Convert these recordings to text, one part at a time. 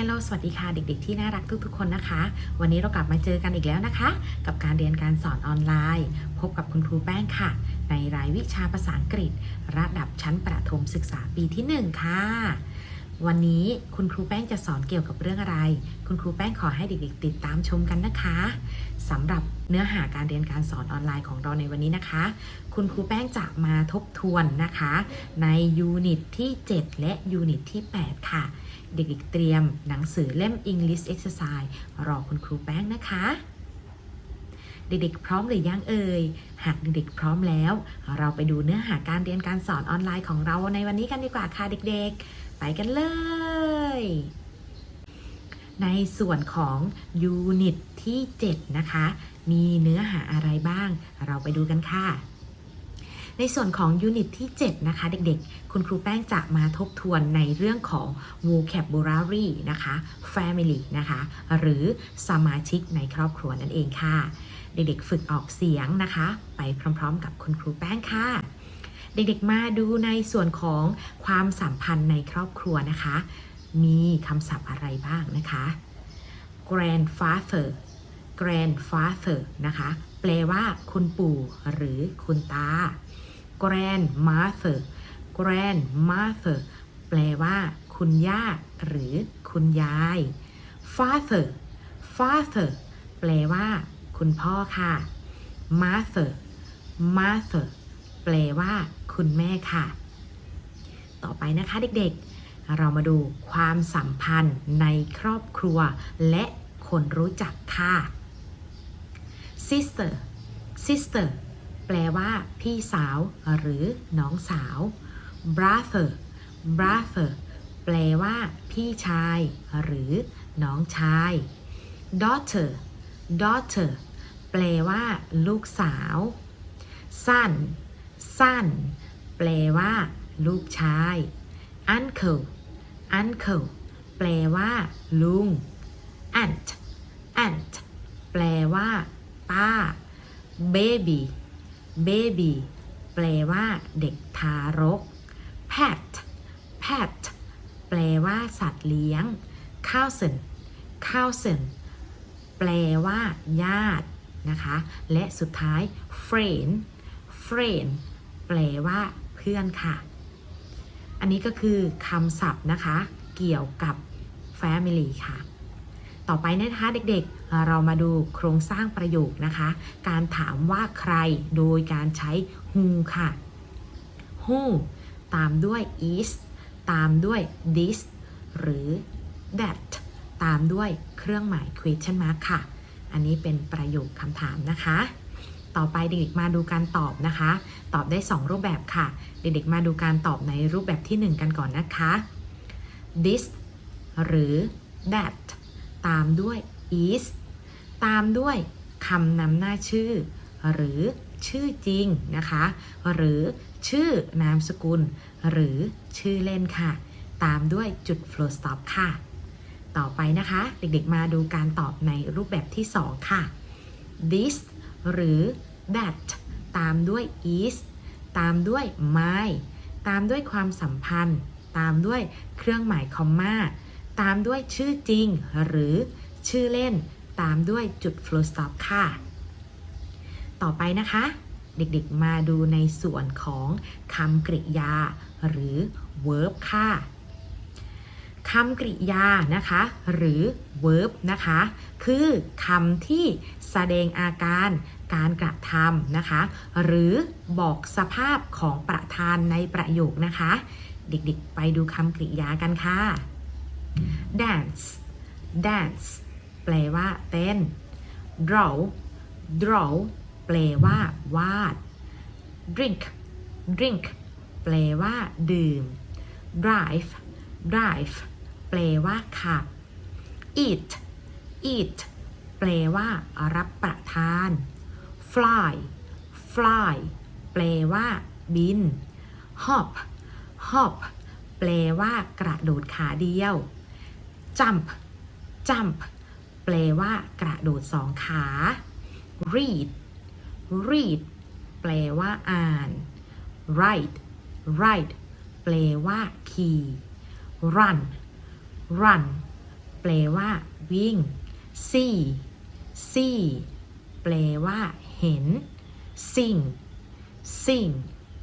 ฮัลโหลสวัสดีค่ะเด็กๆ ที่น่ารักทุกๆ คนนะคะ วันนี้เรากลับมาเจอกันอีกแล้วนะคะ กับการเรียนการสอนออนไลน์ พบกับคุณครูแป้งค่ะ ในรายวิชาภาษาอังกฤษ ระดับชั้นประถมศึกษาปีที่ 1 ค่ะ วันนี้คุณครูแป้งจะสอนเกี่ยวกับเรื่องอะไร คุณครูแป้งขอให้เด็กๆ ติดตามชมกันนะคะสำหรับเนื้อหาการเรียนการสอนออนไลน์ของเราในวันนี้นะคะ คุณครูแป้งจะมาทบทวนนะคะ ในยูนิตที่ 7 และยูนิตที่ 8 ค่ะ เด็กๆเตรียมหนังสือเล่ม English Exercise รอคุณครูแป้งนะคะ เด็กๆ พร้อมหรือยังเอ่ย หากเด็กๆ พร้อมแล้ว เราไปดูเนื้อหาการเรียนการสอนออนไลน์ของเราในวันนี้กันดีกว่าค่ะเด็กๆ ไปกันเลย ในส่วนของยูนิตที่ 7 นะคะ มีเนื้อหาอะไรบ้าง เราไปดูกันค่ะ ในส่วนของยูนิตที่ 7 นะคะ เด็กๆ คุณครูแป้งจะมาทบทวนในเรื่องของ vocabulary นะคะ family นะคะ หรือสมาชิกในครอบครัวนั่นเองค่ะ เด็กๆ ฝึกออกเสียงนะคะ ไปพร้อมๆ กับคุณครูแป้งค่ะ เด็กๆ มาดูในส่วนของความสัมพันธ์ในครอบครัวนะคะ มีคำศัพท์อะไรบ้างนะคะ grandfather grandfather นะคะ แปลว่าคุณปู่หรือคุณตา grandmother grandmother แปลว่า คุณย่า หรือคุณยาย father father แปลว่า คุณพ่อค่ะ mother mother แปลว่า คุณแม่ค่ะ ต่อไปนะคะเด็กๆ เรามาดูความสัมพันธ์ในครอบครัว และคนรู้จักค่ะ sister sister แปลว่าพี่สาวหรือน้องสาว brother brother แปลว่าพี่ชาย หรือน้องชาย daughter daughter แปลว่าลูกสาว son son แปลว่าลูกชาย uncle uncle แปลว่าลุง aunt aunt แปลว่าป้า baby baby แปลว่าเด็กทารก pet pet แปลว่าสัตว์เลี้ยง cousin cousin แปลว่าญาตินะคะ และสุดท้าย friend friend แปลว่าเพื่อนค่ะ อันนี้ก็คือคำศัพท์นะคะ เกี่ยวกับ family ค่ะ ต่อไปนะคะเด็กๆ เรามาดูโครงสร้างประโยคนะคะ การถามว่าใครโดยการใช้ who ค่ะ who ตามด้วย is ตามด้วย this หรือ that ตามด้วยเครื่องหมาย question mark ค่ะ อันนี้เป็นประโยคคำถามนะคะ ต่อไปเด็กๆมาดูการตอบนะคะ ตอบได้ 2 รูปแบบค่ะ เด็กๆมาดูการตอบในรูปแบบที่ 1 กันก่อนนะคะ this หรือ that ตามด้วย is ตามด้วยคำนำหน้าชื่อ หรือชื่อจริงนะคะ หรือชื่อนามสกุล หรือชื่อเล่นค่ะ ตามด้วยจุด flow stop ค่ะ ต่อไปนะคะ เด็กๆมาดูการตอบในรูปแบบที่ 2 ค่ะ this หรือ that ตามด้วย is ตามด้วย my ตามด้วยความสัมพันธ์ ตามด้วยเครื่องหมายคอมมา ตามด้วยชื่อจริง หรือชื่อเล่น ตามด้วยจุด flow stop ค่ะ ต่อไปนะคะ เด็กๆมาดูในส่วนของคำกริยา หรือ verb ค่ะคำกริยานะคะ หรือ verb นะคะ คือคำที่แสดงอาการการกระทำนะคะ หรือบอกสภาพของประธานในประโยคนะคะ เด็กๆ ไปดูคำกริยากันค่ะ dance dance แปลว่าเต้น draw draw แปลว่าวาด drink drink แปลว่าดื่ม drive drive แปลว่าขับ eat eat แปลว่า รับประทาน fly fly แปลว่า บิน hop hop แปลว่ากระโดดขาเดียว jump jump แปลว่ากระโดดสองขา read read แปลว่าอ่าน write write แปลว่าขี่ run run แปลว่าวิ่ง see see แปลว่าเห็น sing sing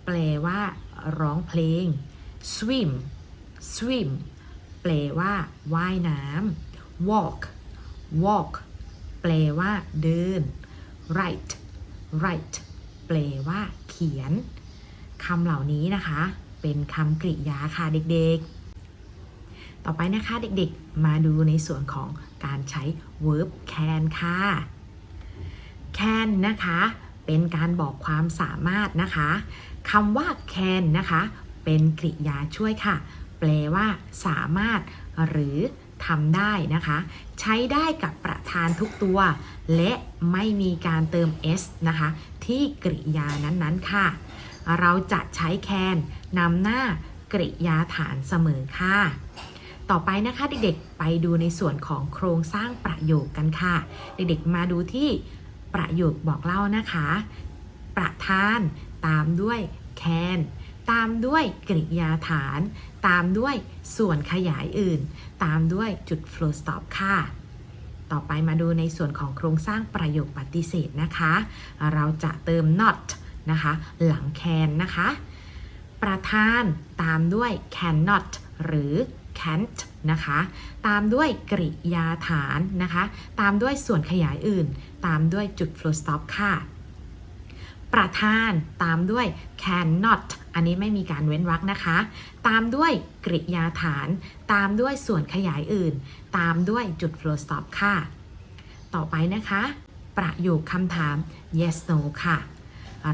แปลว่าร้องเพลง swim swim แปลว่าว่ายน้ำ walk walk แปลว่าเดิน write write แปลว่าเขียนคำเหล่านี้นะคะ เป็นคำกริยาค่ะเด็กๆ ต่อไปนะคะเด็กๆ มาดูในส่วนของการใช้ verb can ค่ะ can นะคะ เป็นการบอกความสามารถนะคะคำว่า can นะคะ เป็นกริยาช่วยค่ะ ลว่าสามารถหรือทำได้นะคะ ใช้ได้กับประธานทุกตัว และไม่มีการเติม s นะคะ ที่กริยานั้นๆค่ะ เราจะใช้ can นำหน้ากริยาฐานเสมอค่ะ ต่อไปนะคะเด็กๆไปดูในส่วนของโครงสร้างประโยคกันค่ะ เด็กๆมาดูที่ประโยคบอกเล่านะคะ ประธานตามด้วย can ตามด้วยกริยาฐาน ตามด้วยส่วนขยายอื่น ตามด้วยจุด flow stop ค่ะ ต่อไปมาดูในส่วนของโครงสร้างประโยคปฏิเสธนะคะ เราจะเติม not นะคะ หลัง can นะคะ ประธานตามด้วย cannot หรือ can't นะคะ ตามด้วยกริยาฐานนะคะ ตามด้วยส่วนขยายอื่น ตามด้วยจุด flow stop ค่ะ ประธานตามด้วย cannot อันนี้ไม่มีการเว้นวรรคนะคะ ตามด้วยกริยาฐาน ตามด้วยส่วนขยายอื่น ตามด้วยจุด flow stop ค่ะ ต่อไปนะคะ ประโยคคำถาม yes no ค่ะ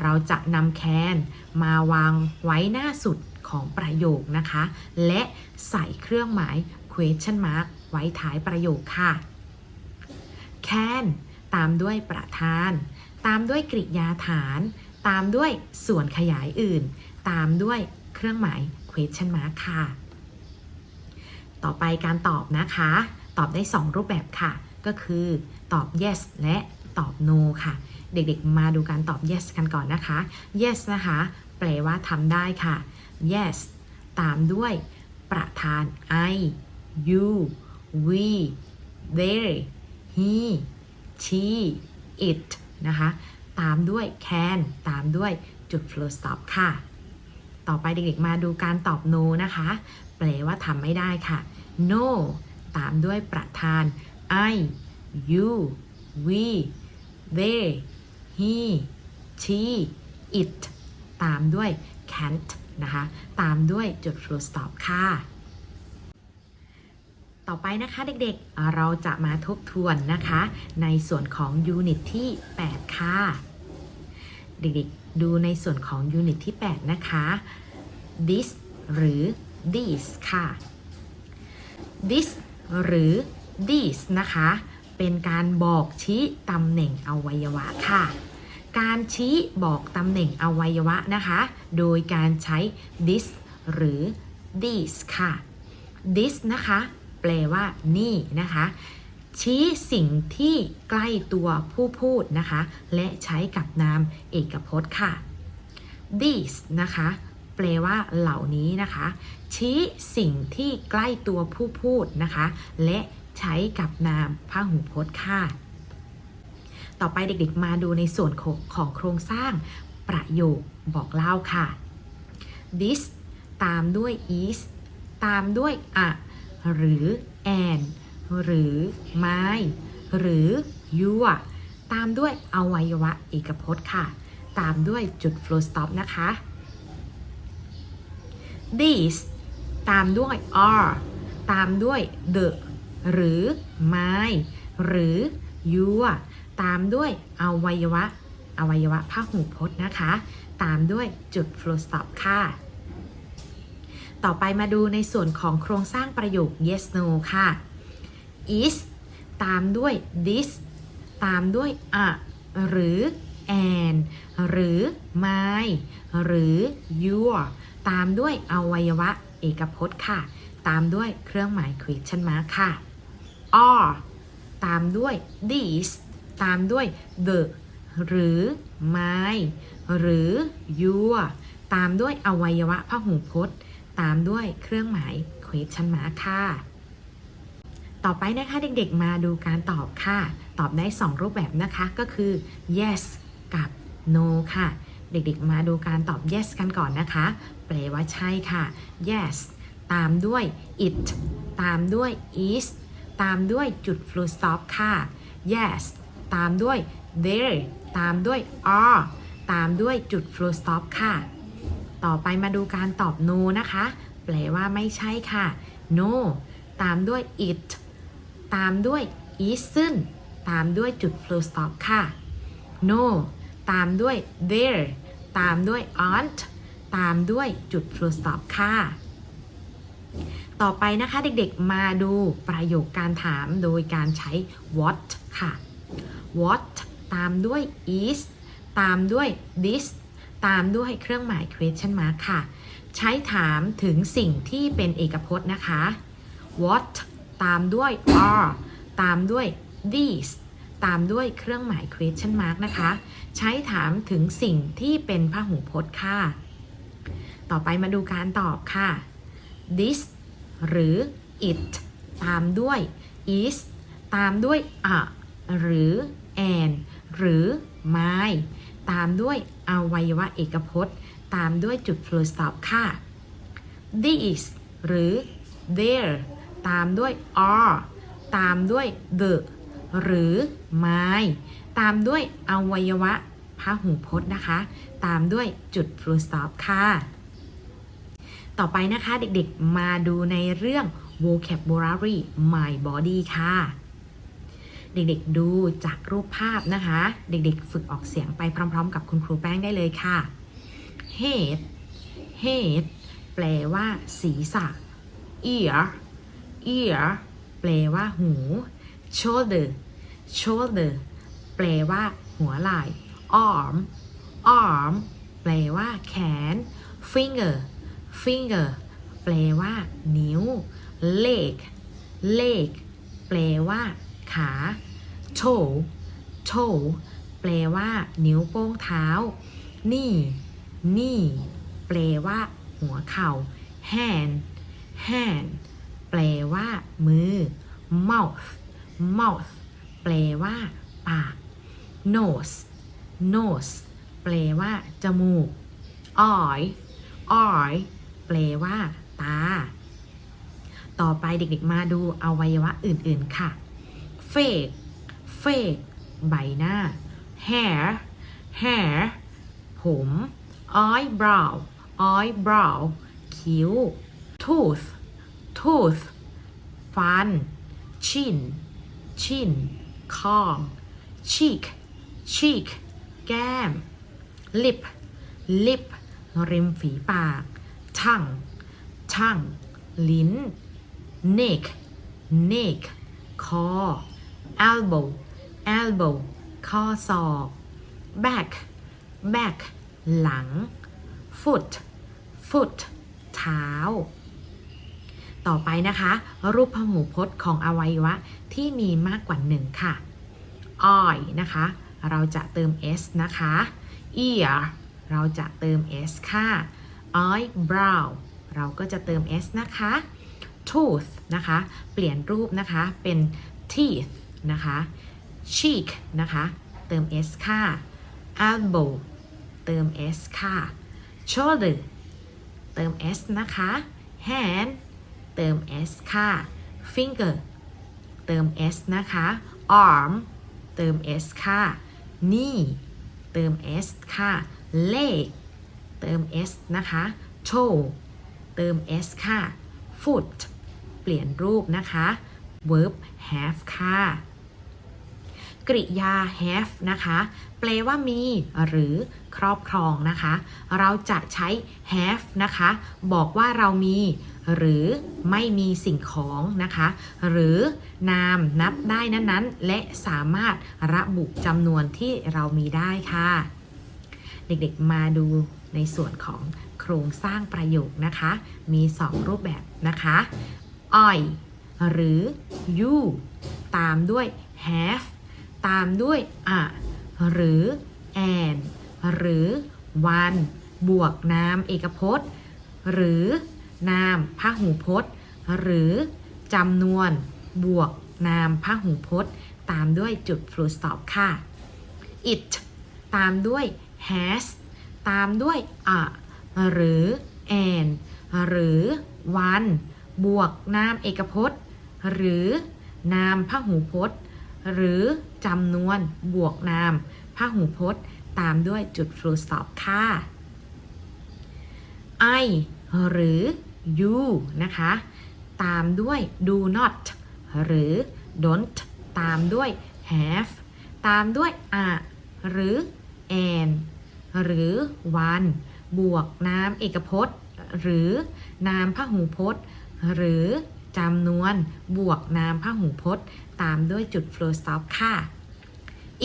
เราจะนำ can มาวางไว้หน้าสุดของประโยคนะคะ และใส่เครื่องหมาย question mark ไว้ท้ายประโยคค่ะ can ตามด้วยประธาน ตามด้วยกริยาฐาน ตามด้วยส่วนขยายอื่น ตามด้วยเครื่องหมาย question mark ค่ะ ต่อไปการตอบนะคะ ตอบได้ 2 รูปแบบค่ะ ก็คือตอบ yes และตอบ no ค่ะ เด็กๆ มาดูการตอบ yes กันก่อนนะคะ yes นะคะ แปลว่าทำได้ค่ะ yes ตามด้วยประธาน I you we they he she it นะคะ ตามด้วย can ตามด้วยจุด flow stop ค่ะ ต่อไปเด็กๆมาดูการตอบ no นะคะ แปลว่าทำไม่ได้ค่ะ no ตามด้วยประธาน I you we they he she it ตามด้วย can't นะคะ ตามด้วยจุด full stop ค่ะต่อไปนะคะเด็กๆ เราจะมาทบทวนนะคะ ในส่วนของยูนิตที่ 8 ค่ะ เด็กๆ ดูในส่วนของยูนิตที่ 8 นะคะ this หรือ this ค่ะ this หรือ this นะคะ เป็นการบอกชี้ตำแหน่งอวัยวะค่ะ การชี้บอกตำแหน่งอวัยวะนะคะ โดยการใช้ this หรือ this ค่ะ this นะคะ แปลว่านี่นะคะ ชี้สิ่งที่ใกล้ตัวผู้พูดนะคะ และใช้กับนามเอกพจน์ค่ะ these นะคะ แปลว่าเหล่านี้นะคะ ชี้สิ่งที่ใกล้ตัวผู้พูดนะคะ และใช้กับนามพหูพจน์ค่ะ ต่อไปเด็กๆมาดูในส่วนของของโครงสร้างประโยคบอกเล่าค่ะ this ตามด้วย is ตามด้วย a หรือ and หรือ my หรือ your ตามด้วยอวัยวะเอกพจน์ค่ะ ตามด้วยจุด flow stop นะคะ this ตามด้วย are ตามด้วย the หรือ my หรือ your ตามด้วยอวัยวะ อวัยวะพหูพจน์นะคะ ตามด้วยจุด flow stop ค่ะ ต่อไปมาดูในส่วนของโครงสร้างประโยค yes no ค่ะ is ตามด้วย this ตามด้วย a หรือ and หรือ my หรือ your ตามด้วยอวัยวะเอกพจน์ค่ะ ตามด้วยเครื่องหมาย question mark ค่ะ are ตามด้วย this ตามด้วย the หรือ my หรือ your ตามด้วยอวัยวะพหูพจน์ ตามด้วยเครื่องหมาย question mark ค่ะ ต่อไปนะคะเด็กๆมาดูการตอบค่ะ ตอบได้ 2 รูปแบบนะคะก็คือ yes กับ no ค่ะ เด็กๆมาดูการตอบ yes กันก่อนนะคะ แปลว่าใช่ค่ะ yes ตามด้วย it ตามด้วย is ตามด้วยจุด full stop ค่ะ yes ตามด้วย there ตามด้วย are ตามด้วยจุด full stop ค่ะ ต่อไปมาดูการตอบ no นะคะ แปลว่าไม่ใช่ค่ะ no ตามด้วย it ตามด้วย isn't ตามด้วยจุด full stop ค่ะ no ตามด้วย there ตามด้วย aren't ตามด้วยจุด full stop ค่ะ ต่อไปนะคะเด็กๆมาดูประโยคการถามโดยการใช้ what ค่ะ what ตามด้วย is ตามด้วย this ตามด้วยเครื่องหมาย question mark ค่ะ ใช้ถามถึงสิ่งที่เป็นเอกพจน์นะคะ what ตามด้วย are ตามด้วย these ตามด้วยเครื่องหมาย question mark นะคะ ใช้ถามถึงสิ่งที่เป็นพหูพจน์ค่ะ ต่อไปมาดูการตอบค่ะ this หรือ it ตามด้วย is ตามด้วย a หรือ an หรือ my ตามด้วยอวัยวะเอกพจน์ ตามด้วยจุด full stop ค่ะ this หรือ there ตามด้วย are ตามด้วย the หรือ my ตามด้วยอวัยวะพหูพจน์นะคะ ตามด้วยจุด full stop ค่ะ ต่อไปนะคะเด็กๆมาดูในเรื่อง vocabulary my body ค่ะ เด็กๆดูจากรูปภาพนะคะ เด็กๆฝึกออกเสียงไปพร้อม ๆ กับคุณครูแป้งได้เลยค่ะ head head แปลว่า ศีรษะ ear ear แปลว่าหู shoulder shoulder แปลว่าหัวไหล่ arm arm แปลว่าแขน finger finger แปลว่า นิ้ว leg leg แปลว่า ขา toe toe แปลว่า นิ้วโป้งเท้า knee knee แปลว่า หัวเข่า hand hand แปลว่า มือ mouth mouth แปลว่า ปาก nose nose แปลว่า จมูก eye eye แปลว่า ตา ต่อไปเด็กๆมาดูอวัยวะอื่นๆค่ะ face face ใบหน้า hair hair ผม eyebrow eyebrow คิ้ว tooth tooth ฟัน chin chin คอ cheek cheek แก้ม lip lip ริมฝีปาก tongue tongue ลิ้น neck neck คอ elbow elbow ข้อศอก back back หลัง foot foot เท้า ต่อไปนะคะ รูปพหูพจน์ของอวัยวะที่มีมากกว่าหนึ่งค่ะ eye นะคะ เราจะเติม s นะคะ ear เราจะเติม s ค่ะ eyebrow เราก็จะเติม s นะคะ tooth นะคะ เปลี่ยนรูปนะคะเป็น teeth นะคะ cheek นะคะ เติม s ค่ะ elbow เติม s ค่ะ shoulder เติม s นะคะ hand เติม s ค่ะ finger เติม s นะคะ arm เติม s ค่ะ knee เติม s ค่ะ leg เติม s นะคะ toe เติม s ค่ะ foot เปลี่ยนรูปนะคะ verb have ค่ะ กริยา have นะคะ แปลว่ามีหรือครอบครองนะคะ เราจะใช้ have นะคะ บอกว่าเรามี หรือไม่มีสิ่งของนะคะ หรือนามนับได้นั้นๆ และสามารถระบุจำนวนที่เรามีได้ค่ะ เด็กๆมาดูในส่วนของโครงสร้างประโยคนะคะ มี 2 รูปแบบนะคะ I หรือ you ตามด้วย have ตามด้วย a หรือ and หรือ one บวกนามเอกพจน์ หรือ นามพหูพจน์ หรือจำนวนบวกนามพหูพจน์ ตามด้วยจุด full stop ค่ะ it ตามด้วย has ตามด้วย a หรือ an หรือ one บวกนามเอกพจน์ หรือนามพหูพจน์ หรือจำนวนบวกนามพหูพจน์ ตามด้วยจุด full stop ค่ะ I หรือ you นะคะ ตามด้วย do not หรือ don't ตามด้วย have ตามด้วย a หรือ an หรือ one บวกนามเอกพจน์ หรือนามพหูพจน์ หรือจำนวนบวกนามพหูพจน์ ตามด้วยจุด full stop ค่ะ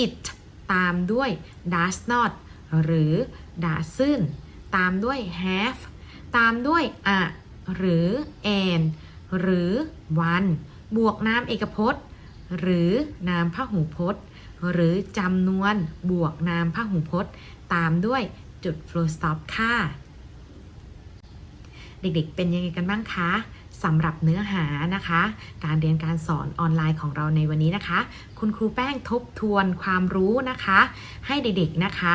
it ตามด้วย does not หรือ doesn't ตามด้วย have ตามด้วย a หรือ an หรือ one บวกนามเอกพจน์ หรือนามพหูพจน์ หรือจำนวนบวกนามพหูพจน์ ตามด้วยจุด full stop ค่ะ เด็กๆ เป็นยังไงกันบ้างคะสำหรับเนื้อหานะคะ การเรียนการสอนออนไลน์ของเราในวันนี้นะคะ คุณครูแป้งทบทวนความรู้นะคะ ให้เด็กๆนะคะ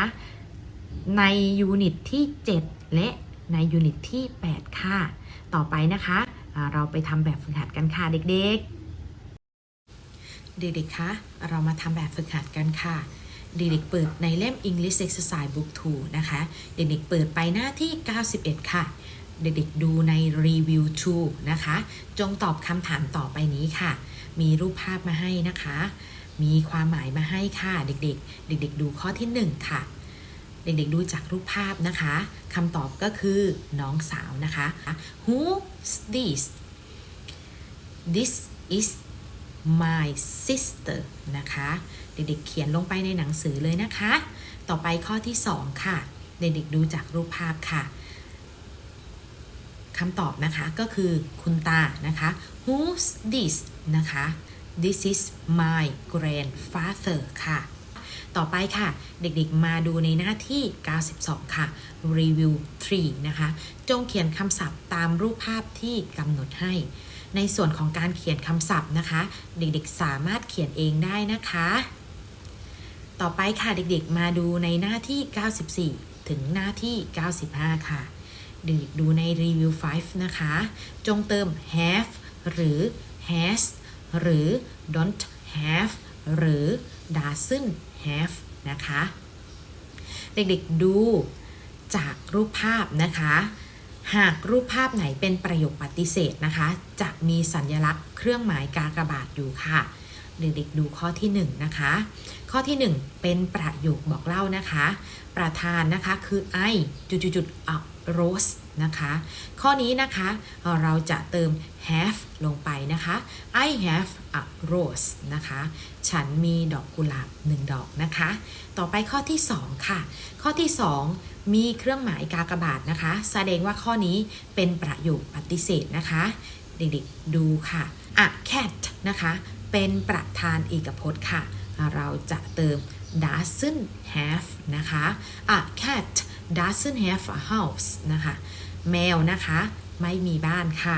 ในยูนิตที่ 7 และในยูนิตที่ 8 ค่ะ ต่อไปนะคะเราไปทำแบบฝึกหัดกันค่ะเด็กๆ เด็กๆคะเรามาทำแบบฝึกหัดกันค่ะ เด็กๆเปิดในเล่ม English Exercise Book 2 นะคะ เด็กๆเปิดไปหน้าที่ 91 ค่ะ เด็กๆดูใน Review 2 นะคะ จงตอบคำถามต่อไปนี้ค่ะ มีรูปภาพมาให้นะคะ มีความหมายมาให้ค่ะ เด็กๆ เด็กๆ ดูข้อที่ 1 ค่ะ เด็กๆดูจากรูปภาพนะคะคำตอบก็คือน้องสาวนะคะ Who's this This is my sister นะคะ เด็กๆเขียนลงไปในหนังสือเลยนะคะ ต่อไปข้อที่ 2 ค่ะ เด็กๆดูจากรูปภาพค่ะคำตอบนะคะก็คือคุณตานะคะ Who's this นะคะ This is my grandfather ค่ะ ต่อไปค่ะ เด็กๆมาดูในหน้าที่ 92 ค่ะ Review 3 นะคะ จงเขียนคำศัพท์ตามรูปภาพที่กำหนดให้ ในส่วนของการเขียนคำศัพท์นะคะ เด็กๆสามารถเขียนเองได้นะคะ ต่อไปค่ะเด็กๆมาดูในหน้าที่ 94 ถึงหน้าที่ 95 ค่ะ เด็กๆดูใน Review 5 นะคะ จงเติม have หรือ has หรือ don't have หรือ doesn't have นะคะ เด็กๆดูจากรูปภาพนะคะ หากรูปภาพไหนเป็นประโยคปฏิเสธนะคะ จะมีสัญลักษณ์เครื่องหมายกากบาทอยู่ค่ะ เด็กๆดูข้อที่1นะคะ ข้อที่ 1 เป็นประโยคบอกเล่านะคะ ประธานนะคะคือ I จุดๆๆ a rose นะคะ ข้อนี้นะคะเราจะเติม have ลงไปนะคะ I have a rose นะคะ ฉันมีดอกกุหลาบหนึ่งดอกนะคะ ต่อไปข้อที่ 2 ค่ะ ข้อที่ 2 มีเครื่องหมายกากบาทนะคะ แสดงว่าข้อนี้เป็นประโยคปฏิเสธนะคะ เด็กๆดูค่ะ a cat นะคะ เป็นประธานเอกพจน์ค่ะ เราจะเติม doesn't have นะคะ a cat doesn't have a house นะคะ แมวนะคะ ไม่มีบ้านค่ะ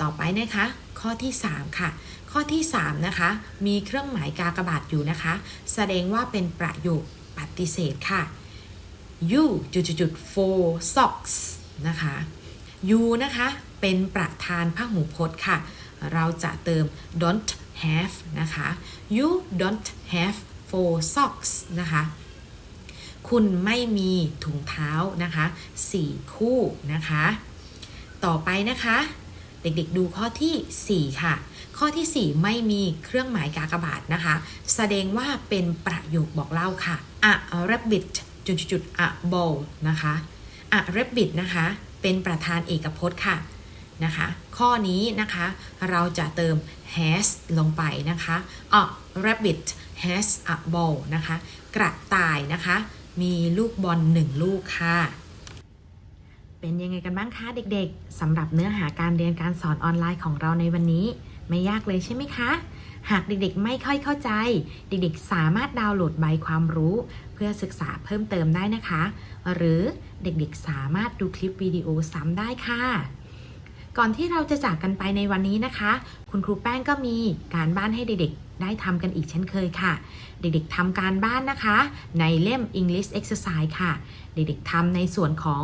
ต่อไปนะคะ ข้อที่ 3 ค่ะ ข้อที่ 3 นะคะ มีเครื่องหมายกากบาทอยู่นะคะ แสดงว่าเป็นประโยคปฏิเสธค่ะ you จุดจุด four socks นะคะ you นะคะ เป็นประธานพหูพจน์ค่ะ เราจะเติม don't have นะคะ you don't have four socks นะคะ คุณไม่มีถุงเท้านะคะ 4 คู่นะคะ ต่อไปนะคะ เด็กๆดูข้อที่ 4 ค่ะ ข้อที่ 4 ไม่มีเครื่องหมายกากบาทนะคะ แสดงว่าเป็นประโยคบอกเล่าค่ะ a rabbit จุดจุด a ball นะคะ a rabbit นะคะ เป็นประธานเอกพจน์ค่ะนะคะ ข้อนี้นะคะเราจะเติม has ลงไปนะคะ a rabbit has a ball นะคะ กระต่ายนะคะ มีลูกบอลหนึ่งลูกค่ะ เป็นยังไงกันบ้างคะเด็กๆสำหรับเนื้อหาการเรียนการสอนออนไลน์ของเราในวันนี้ ไม่ยากเลยใช่ไหมคะ หากเด็กๆไม่ค่อยเข้าใจ เด็กๆ สามารถดาวน์โหลดใบความรู้ เพื่อศึกษาเพิ่มเติมได้นะคะ หรือเด็กๆ สามารถดูคลิปวิดีโอซ้ำได้ค่ะ ก่อนที่เราจะจากกันไปในวันนี้นะคะ คุณครูแป้งก็มีการบ้านให้เด็กๆ ได้ทำกันอีกเช่นเคยค่ะ เด็กๆทำการบ้านนะคะ ในเล่ม English Exercise ค่ะ เด็กๆทำในส่วนของ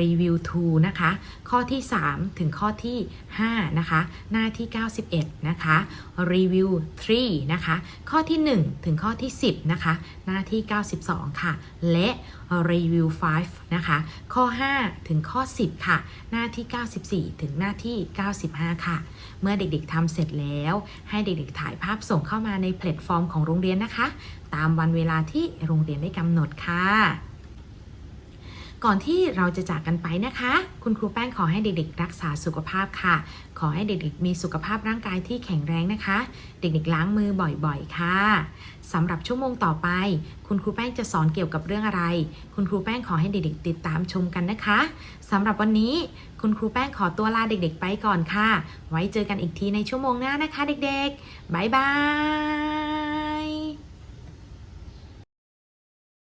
Review 2 นะคะ ข้อที่ 3 ถึงข้อที่ 5 นะคะ หน้าที่ 91 นะคะ Review 3 นะคะ ข้อที่ 1 ถึงข้อที่ 10 นะคะ หน้าที่ 92 ค่ะ และ Review 5 นะคะ ข้อ 5 ถึงข้อ 10 ค่ะ หน้าที่ 94 ถึงหน้าที่ 95 ค่ะ เมื่อเด็กๆทำเสร็จแล้ว ให้เด็กๆถ่ายภาพส่งเข้ามาในแพลตฟอร์มของโรงเรียนนะคะตามวันเวลาที่โรงเรียนได้กำหนดค่ะ ก่อนที่เราจะจากกันไปนะคะ คุณครูแป้งขอให้เด็กๆ รักษาสุขภาพค่ะ ขอให้เด็กๆ มีสุขภาพร่างกายที่แข็งแรงนะคะ เด็กๆ ล้างมือบ่อยๆ ค่ะสำหรับชั่วโมงต่อไป คุณครูแป้งจะสอนเกี่ยวกับเรื่องอะไร คุณครูแป้งขอให้เด็กๆ ติดตามชมกันนะคะสำหรับวันนี้คุณครูแป้งขอตัวลาเด็กๆ ไปก่อนค่ะ ไว้เจอกันอีกทีในชั่วโมงหน้านะคะ เด็กๆ บ๊ายบาย